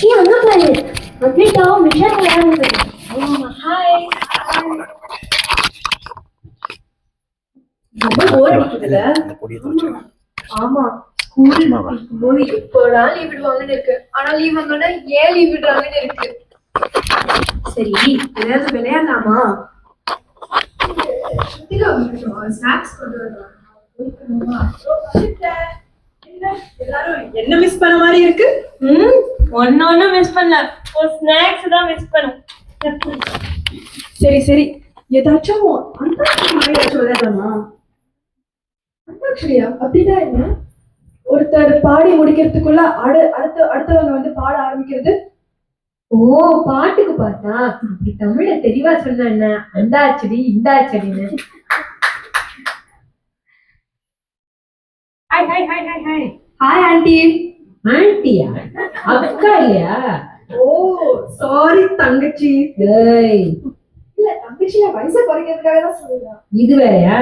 ஏ அங்க பாரு. அப்டேட்டா மிஷன் விளையாடுது ஹாய் ரொம்ப போர் அடிக்குதுல ஆமா ஸ்கூல் போய் எப்போடா லீவ் விடுவாங்கன்னு இருக்கு. ஆனா லீவ் வந்தோடனே ஏன் லீவ் விடுறாங்கன்னு இருக்கு. சரி ஏதாவது விளையாடலாமா? ஸ்நாக்ஸ் கொண்டு வரலாம். என்ன மிஸ் பண்ண மாதிரி இருக்கு? ம் ஒன்னு மிஸ் பண்ணல. ஒரு ஸ்நாக்ஸ் தான் மிஸ் பண்ணும் சரி சரி. ஏதாச்சும் அந்தாட்சி மாதிரி ஏதாச்சும் விளையாடலாமா அந்தாக்ஷரியா? அப்படின்னா என்ன? ஒருத்தர் பாடி முடிக்கிறதுக்குள்ள அடு அடுத்த அடுத்தவங்க வந்து பாட ஆரம்பிக்கிறது. ஓ பாட்டுக்கு பார்த்தா? அப்படி தமிழ தெளிவா சொன்ன என்ன? அந்தாச்சடி இந்தாச்சடின்னு hi hi hi hi hi hi aunty ஆண்டியா அக்கா இல்லையா? ஓ சாரி தங்கச்சி. ஏய் இல்ல தங்கச்சியா வயசை குறைக்கிறதுக்காக தான் சொல்லுறேன் இது வேறயா?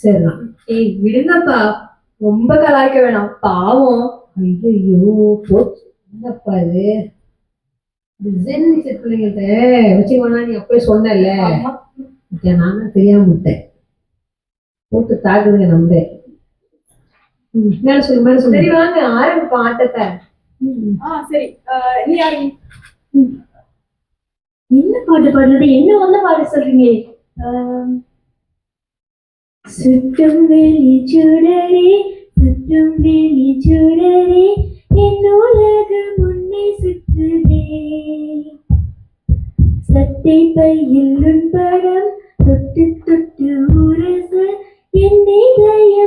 சரிதான். ஏய் விடுங்கப்பா. ரொம்ப கலாய்க்க வேணாம். பாவம். ஐயோ போச்சு. என்னப்பா இது? டிசைன் செட் பிள்ளைங்கள்ட்ட. வச்சுக்கோனா நீ அப்பவே சொன்னல நான் தான் தெரியாம விட்டேன். போட்டு தாக்குதுங்க நம்ம ம், மேல சொல்லு மேல சரி சொல்லு வாங்க ஆரம்பிப்போம் ஆட்டத்தை ஆ சரி. நீ யாரு என்ன பாட்டு பாடுறது? என்ன வந்து பாட சொல்றீங்க? சுற்றும் வெளி சுடரே சுற்றும் வெளி சுடரே என் உலகம் உன்னை சுற்றுதே. சட்டை பையில் உன் படம் தொட்டு தொட்டு உரச என் இதயம்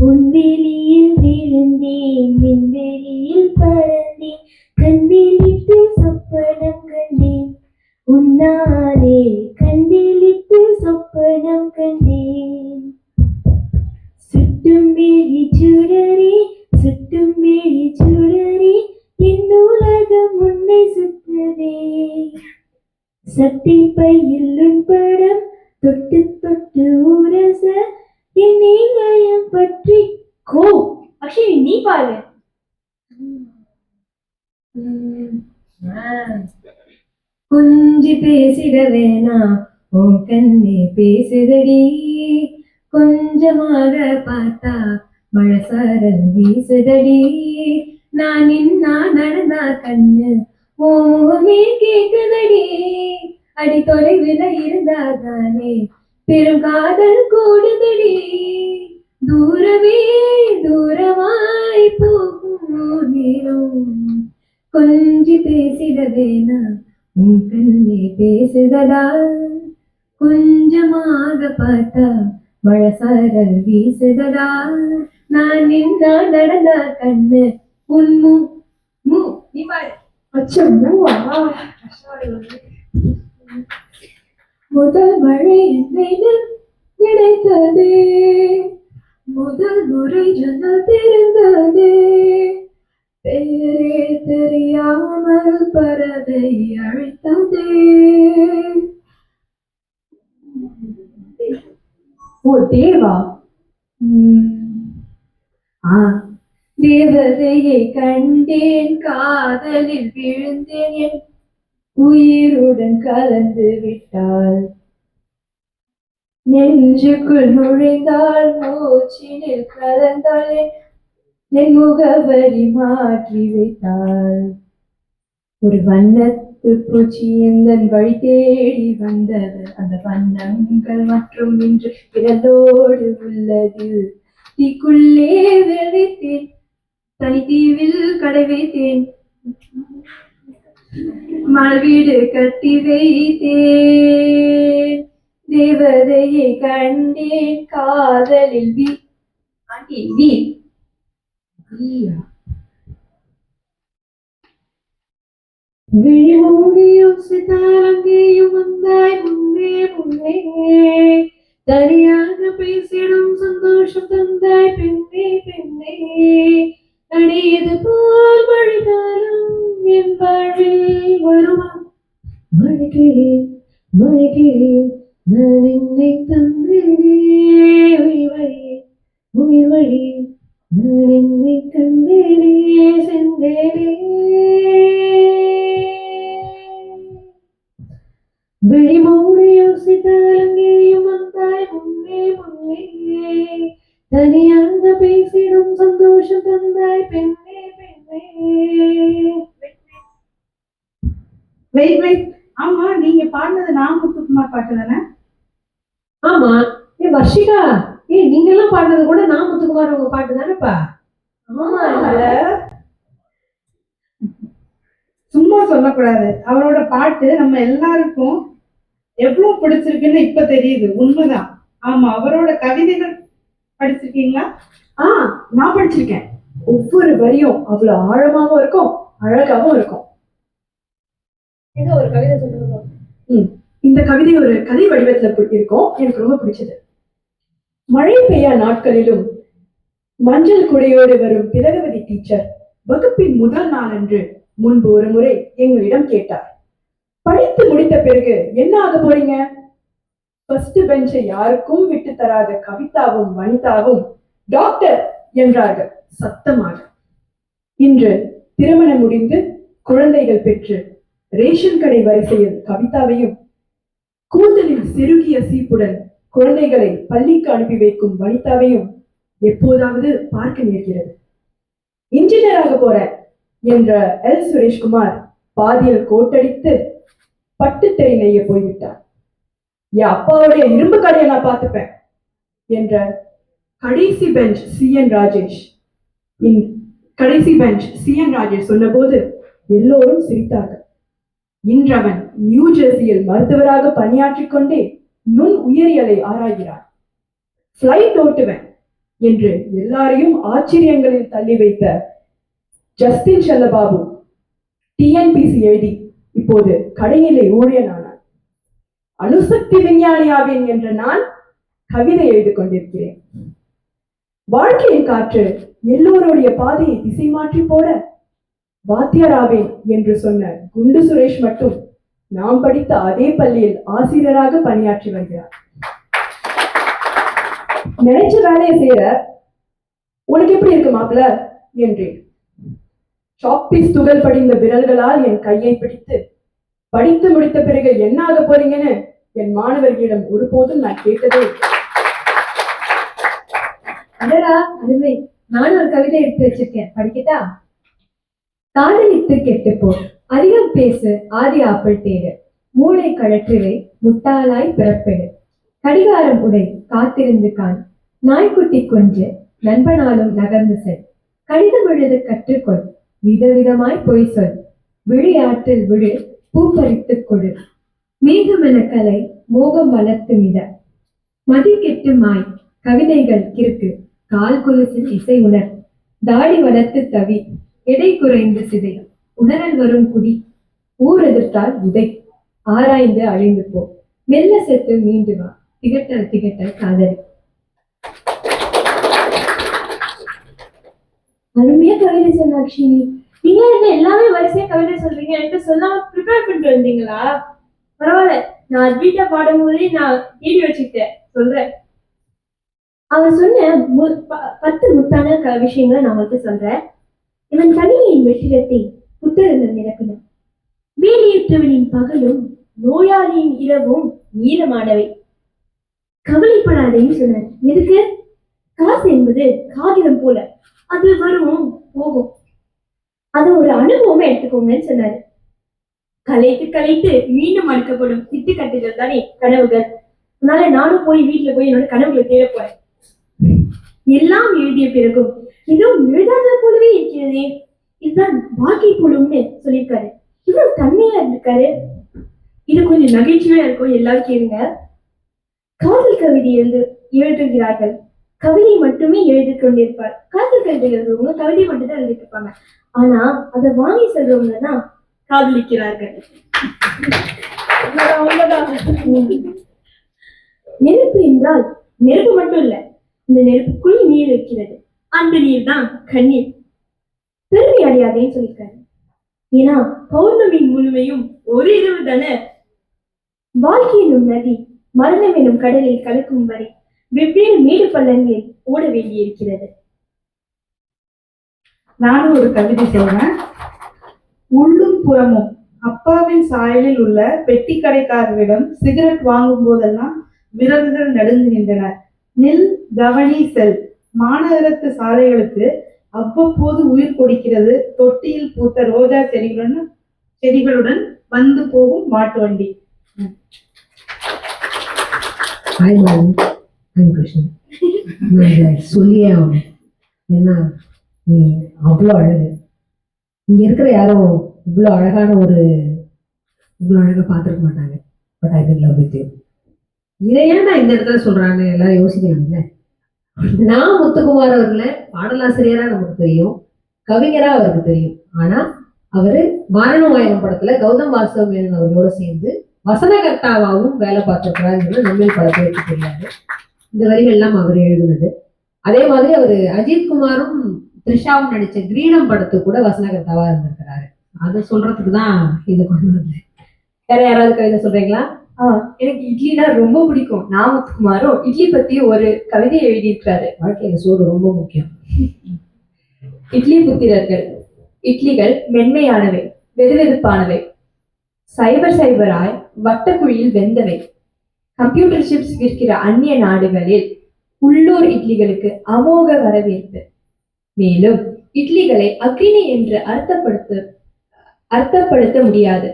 உன்வெளியில் விழுந்தேன் விண்வெளியில் பறந்தேன். கண்விழித்து சொப்பனம் குஞ்சு பேசிட வேணா உன் கண்ணே பேசுதடி. கொஞ்சமாக பார்த்தா மழை சாரல் வீசுதடி. நான் நின்னா நடந்தா கண்ணு ஓ முகமே கேக்குதடி. அடி தொலைவில் இருந்தாதானே பெரும் காதல் கூடுதடி. தூரமே தூரமா கொஞ்சி பேசிட வேணா உன் கண்ணே பேசுதடா. கொஞ்சமாக பார்த்தா மழை சாரல் வீசுதடா. நான் நின்னா நடந்தா கண்ணு. உன் மு மு நீ பாரு. முதல் மழை என்னை நினைத்ததே. முதல் முறை ஜன்னல் திறந்ததே பறவை அழைத்ததே ஓ தேவா? ஆ. தேவதையை கண்டேன் காதலில் விழுந்தேன் என் உயிருடன் கலந்து விட்டாள். நெஞ்சுக்குள் நுழைந்தாள் மூச்சினில் கலந்தாள் என்- என் முகவரி மாற்றி வைத்தாள். ஒரு வண்ணத்து பூச்சி எந்தன் வழி தேடி வந்தது? அந்த வண்ணங்கள் மற்றும் இன்று பிறந்தோடு உள்ளது. தீக்குள்ளே விளைத்தேன் தனித்தீவில் கடை வைத்தேன். மழவீடு கட்டி வைத்தேன். தேவதையை கண்டேன். காதலில் வி ஆண்டி வி. விழிமூடியும் சிதாரங்கேயும் வந்தாய் முன்னே முன்னே தனியாக பேசிடும் சந்தோஷம் தந்தாய் பெண்ணே பெண்ணே அடியது போல் மழைக்காலம் என் வாழ்வில் வருமா மழைக்கிளே மழைக்கிளே நான் என்னை தந்தேனே உயிர் வழி உயிர் வழி நான் என்னை கண்டேனே வந்தேனே விழிமூடி யோசித்தால் அங்கேயும் வந்தாய் முன்னே முன்னே தனியாக பேசிடும் சந்தோஷம் தந்தாய் பெண்ணே பெண்ணே வெயிட் வெயிட் ஆமா நீங்க பாடினது நான் முத்துக்குமார் பாட்டு தானே? ஆமா. ஏ வர்ஷிகா. ஏ நீங்க எல்லாம் பாடினது கூட நான் முத்துக்குமார் உங்க பாட்டு தானேப்பா? ஆமா சும்மா சொல்லக்கூடாது. அவரோட பாட்டு நம்ம எல்லாருக்கும் எவ்வளவு பிடிச்சிருக்குன்னு இப்ப தெரியுது உண்மைதான். ஆமா அவரோட கவிதைகள் படிச்சிருக்கீங்களா? ஆ நான் படிச்சிருக்கேன். ஒவ்வொரு வரியும் அவ்வளவு ஆழமாவும் இருக்கும் அழகாவும் இருக்கும். ஏங்க ஒரு கவிதை சொல்லுங்க. இந்த கவிதை ஒரு கதை வடிவத்துல இருக்கும். எனக்கு ரொம்ப பிடிச்சது. மழை பெய்யா நாட்களிலும் மஞ்சள் குடையோடு வரும் திலகவதி டீச்சர் வகுப்பின் முதல் நாளன்று முன்பு ஒரு முறை எங்களிடம் கேட்டார். படித்து முடித்த பிறகு என்ன ஆக போறீங்க? ஃபர்ஸ்ட் பெஞ்சை யாருக்கும் விட்டு தராத கவிதாவும் வனிதாவும் டாக்டர் என்றார்கள் சத்தமாக. இன்று திருமணம் முடிந்து குழந்தைகள் பெற்று ரேஷன் கடை வரிசையில் கவிதாவையும் கூந்தலில் செருகிய சீப்புடன் குழந்தைகளை பள்ளிக்கு அனுப்பி வைக்கும் வனிதாவையும் எப்போதாவது பார்க்க நேர்கிறது. இன்ஜினியராக போறேன் என்ற எல். சுரேஷ்குமார் பாதியில் கோட்டடித்து பட்டுத்தறி நெய்ய போய்விட்டார். என் அப்பாவுடைய இரும்பு கடையை நான் பார்த்துப்பேன் என்ற கடைசி பெஞ்ச் சி என் ராஜேஷ். இன் கடைசி பெஞ்ச் சி என் ராஜேஷ் சொன்னபோது எல்லோரும் சிரித்தார்கள். இன்றவன் நியூ ஜெர்சியில் மருத்துவராக பணியாற்றிக் கொண்டே நுண் உயிரியலை ஆராய்கிறான். பிளைட் ஓட்டுவேன் என்று எல்லாரையும் ஆச்சரியங்களில் தள்ளி வைத்த ஜஸ்டின் செல்லபாபு டிஎன்பிசி எழுதி இப்போது கடைநிலை ஊழியனானான் அணுசக்தி விஞ்ஞானியாவேன் என்ற நான் கவிதை எழுதி கொண்டிருக்கிறேன். வாழ்க்கையின் காற்று எல்லோருடைய பாதையை திசை மாற்றி போட வாத்தியாராவேன் என்று சொன்ன குண்டு சுரேஷ் மட்டும் நாம் படித்த அதே பள்ளியில் ஆசிரியராக பணியாற்றி வருகிறார். நினைச்ச வேலையை செய்யற உனக்கு எப்படி இருக்கு மாப்பிள்ள என்றேன். சாப்பிஸ் துகள் படிந்த விரல்களால் என் கையை பிடித்து படித்து முடித்த பிறகு என்ன ஆக போறீங்கன்னு என் மாணவர்களிடம் ஒருபோதும் நான் கேட்டதே இல்லை. அடடா அருமை? நானும் ஒரு கவிதை எடுத்து வச்சிருக்கேன். படிக்கட்டா? காதலித்து கெட்டுப்போ. அதிகம் பேசு ஆதி ஆப்பிள் தேடு. மூளை கழற்றுவை முட்டாளாய் பிறப்பெடு. கடிகாரம் உடை காத்திருந்து காண். நாய்க்குட்டி கொஞ்சு நண்பனாலும் நகர்ந்து செல். கடிதம் எழுத கற்றுக்கொள் விதவிதமாய் பொய் சொல். விழியாற்றில் விழு பூப்பறித்துக் கொடு. மேகமென கலை மோகம் வளர்த்து மிட மதி கெட்டு மாய் கவிதைகள் கிறுக்கு. கால் கொலுசில் இசை உணர். தாடி வளர்த்து தவி. எடை குறைந்து சிதை. உணரல் வரும் குடி. ஊர் எதிர்த்தால் உதை. ஆராய்ந்து அழிந்து போ. மெல்ல செத்து மீண்டு வா. திகட்டல் திகட்டல் காதல். அருமையா கவிதை சொன்னாட்சி நீங்க என்ன எல்லாமே வரிசையா கவிதை சொல்றீங்க? என்கிட்ட சொல்லாம ப்ரிப்பேர் பண்ணிட்டு வந்தீங்களா? பரவாயில்ல. நான் வீட்டில் பாடும் போதே நான் எழுதி வச்சுக்கிட்டேன். சொல்றேன். அவர் சொன்ன ப- பத்து முத்தான க- விஷயங்களை நான் உங்களுக்கு சொல்றேன். இவன் கனிமையின் வெற்றிடத்தை புத்தகங்கள் நிரப்பின வேலியற்றவனின் பகலும் நோயாளியின் இரவும் நீளமானவை. கவலைப்படாதேன்னு சொன்னார். எதுக்கு? காசு என்பது காகிதம் போல. அது வரும் போகும். அது ஒரு அனுபவமா எடுத்துக்கோங்கன்னு சொன்னாரு. கலைத்து கலைத்து மீண்டும் அளிக்கப்படும் திட்டுக்கட்டுகள் தானே கனவுகள். அதனால நானும் போய் வீட்டுல போய் என்னோட கனவுகளை தேட போறேன். எல்லாம் எழுதிய பிறகும் இதுவும் எழுதாத போலவே இருக்கிறதே. இதுதான் பாக்கி போலும்னு சொல்லியிருக்காரு. இவ்வளவு தன்மையா இருந்திருக்காரு. இது கொஞ்சம் நகைச்சுவையா இருக்கும் எல்லாரும் கேளுங்க. காதல் கவிதை எழுது எழுதுகிறார்கள். கவிதை மட்டுமே எழுதி கொண்டிருப்பார். காதல் கவிதை எழுதுறவங்க கவிதை மட்டும் தான் எழுதிட்டு இருப்பாங்க. ஆனா அதை வாங்கி செல்றவங்க தான் காதலிக்கிறார்கள். நெருப்பு என்றால் நெருப்பு மட்டும் இல்ல இந்த நெருப்புக்குள் நீர் இருக்கிறது. அந்த நீர் தான் கண்ணீர். பெருமை அடையாதேன்னு சொல்லியிருக்காரு. ஏன்னா பௌர்ணமியின் முழுமையும் ஒரு இரவு தானே? வாழ்க்கை எனும் நதி மரணம் எனும் கடலில் கலக்கும் வரை வெவ்வேறு மேடு பள்ளங்களில் ஓட வேண்டியிருக்கிறது. நானும் ஒரு கவிதை சொல்றேன். உள்ளும் புறமும் அப்பாவின் சாயலில் உள்ள பெட்டி கடைக்காரரிடம் சிகரெட் வாங்கும் போதெல்லாம் விரல்கள் நடுங்குகின்றன நில் கவனி செல். மாநகரத்து சாலைகளுக்கு அவ்வப்போது உயிர் கொடுக்கிறது தொட்டியில் பூத்த ரோஜா செடிகளுடன் செடிகளுடன் வந்து போகும் மாட்டு வண்டி. ஹாய் கிருஷ்ணன் நான் இதை சொல்லியே ஆகணும். ஏன்னா நீ அவ்வளோ அழகு. இங்கே இருக்கிற யாரும் இவ்வளோ அழகான ஒரு இவ்வளோ அழகாக பார்த்துருக்க மாட்டாங்க. But I will love with you இதை ஏன் நான் இந்த இடத்துல சொல்கிறாங்க எல்லாரும் யோசிக்கிறாங்கல்ல. நான் முத்துக்குமார் அவர்களை பாடலாசிரியராக நமக்கு தெரியும். கவிஞராக அவருக்கு தெரியும். ஆனால் அவர் வாரணம் ஆயிரம் படத்துல கௌதம் வாசவ மேனன் அவரோட சேர்ந்து வசனகர்த்தாவாகவும் வேலை பார்த்திருக்கிறாருங்கிறது நம்ம பல பேருக்கு தெரியாது இந்த வரிகள்லாம் அவர் எழுதுனது. அதே மாதிரி அவர் அஜித் குமாரும் த்ரிஷாவும் நடிச்ச கிரீடம் படத்துக்கு கூட வசனகர்த்தாவா இருந்திருக்கிறாரு. அதை சொல்றதுக்கு தான் இது கொண்டு வந்தேன். வேற யாராவது கவிதை சொல்றீங்களா? ஆ எனக்கு இட்லினா ரொம்ப பிடிக்கும். நான் முத்துக்குமாரும் இட்லி பத்தி ஒரு கவிதை எழுதியிருக்காரு வாழ்க்கையில சோறு ரொம்ப முக்கியம். இட்லி புத்திரர்கள் இட்லிகள் மென்மையானவை வெதுவெதுப்பானவை சைபர் சைபராய் வட்டக்குழியில் வெந்தவை. கம்ப்யூட்டர் சிப்ஸ் விற்கிற அந்நிய நாடுகளில் உள்ளூர் இட்லிகளுக்கு அமோக வரவேற்பு. மேலும் இட்லிகளை அக்கினி என்று அர்த்தப்படுத்த அர்த்தப்படுத்த முடியாது.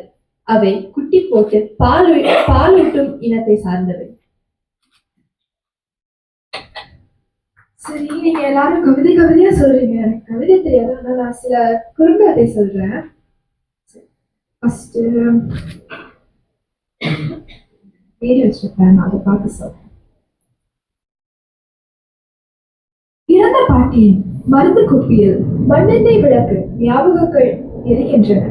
அவை குட்டி போட்டு பால் பாலூட்டும் இனத்தை சார்ந்தவை. சரி நீங்க எல்லாரும் கவிதை கவிதையா சொல்றீங்க. எனக்கு கவிதை தெரியாது. ஆனா நான் சில குறுங்கதை சொல்றேன். ஃபர்ஸ்ட் பேர் வச்சிருப்பேன் நான் அதை பார்த்து சொல்றேன். இறந்த பாட்டியின் மருந்து குப்பியில் மண்ணெண்ணெய் விளக்கு ஞாபகங்கள் எரிகின்றன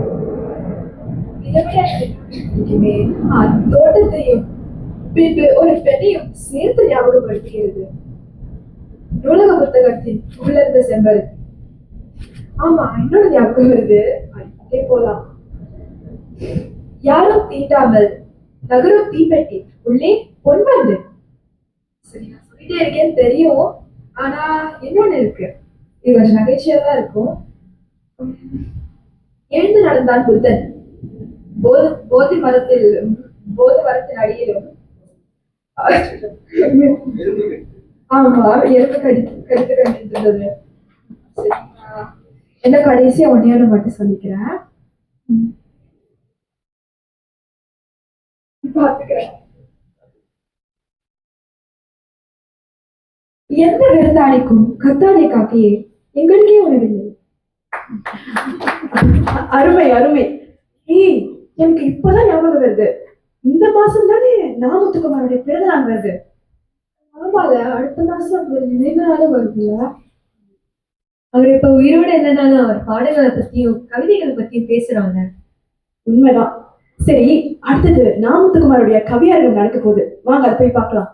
தோட்டத்தையும் பின்பு ஒரு பெண்ணையும் சேர்த்து ஞாபகப்படுத்துகிறது. நூலக புத்தகத்தின் உள்ளிருந்த செம்பல். ஆமா இன்னொரு ஞாபகம் வருது. அதே போலாம் யாரும் தீண்டாமல் நகர தீப்பெட்டி. உள்ளே பொன்வண்டு சரி நான் சொல்லிட்டே இருக்கேன்னு தெரியும். ஆனா இன்னொன்னு இருக்கு? இது கொஞ்சம் நகைச்சுவையா தான் இருக்கும். உம், எழுந்து நடந்தான் புத்தன். போது போதி மரத்தில் போது மரத்தின் அடியிலும். ஆமா எறும்பு கடி கடித்து கண்டிட்டு இருந்தது என்ன கடைசியா ஒன்னையோட மட்டும் சொல்லிக்கிறேன். பாத்துக்கிறேன் எந்த விருந்தாளிக்கும் கத்தாழை காக்கையே எங்களுக்கே உணவில்லை. அருமை அருமை. ஏய் எனக்கு இப்பதான் ஞாபகம் வருது. இந்த மாசம் தானே நாமத்துக்குமாருடைய பிறந்த நாள் வருது. ஆமால அடுத்த மாசம் ஒரு நினைவு நாளும் வருதுல்ல அவர் இப்ப உயிரோட இல்லைனாலும் அவர் பாடல்களை பத்தியும் கவிதைகளை பத்தியும் பேசுறாங்க. உண்மைதான். சரி அடுத்தது நாமத்துக்குமாருடைய கவியரங்கம் நடக்க போகுது. வாங்க அதை போய் பார்க்கலாம்.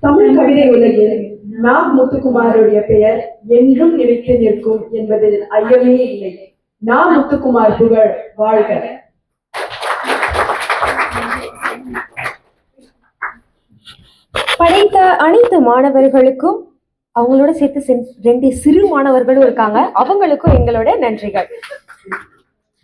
தமிழ் கவிதை உலகில் நா முத்துக்குமாருடைய பெயர் என்றும் நிலைத்து நிற்கும் என்பதில் ஐயமே இல்லை. நா முத்துக்குமார் புகழ் வாழ்க. படைத்த அனைத்து மாணவர்களுக்கும் அவங்களோட சேர்த்து ரெண்டு சிறு மாணவர்களும் இருக்காங்க. அவங்களுக்கும் எங்களோட நன்றிகள்.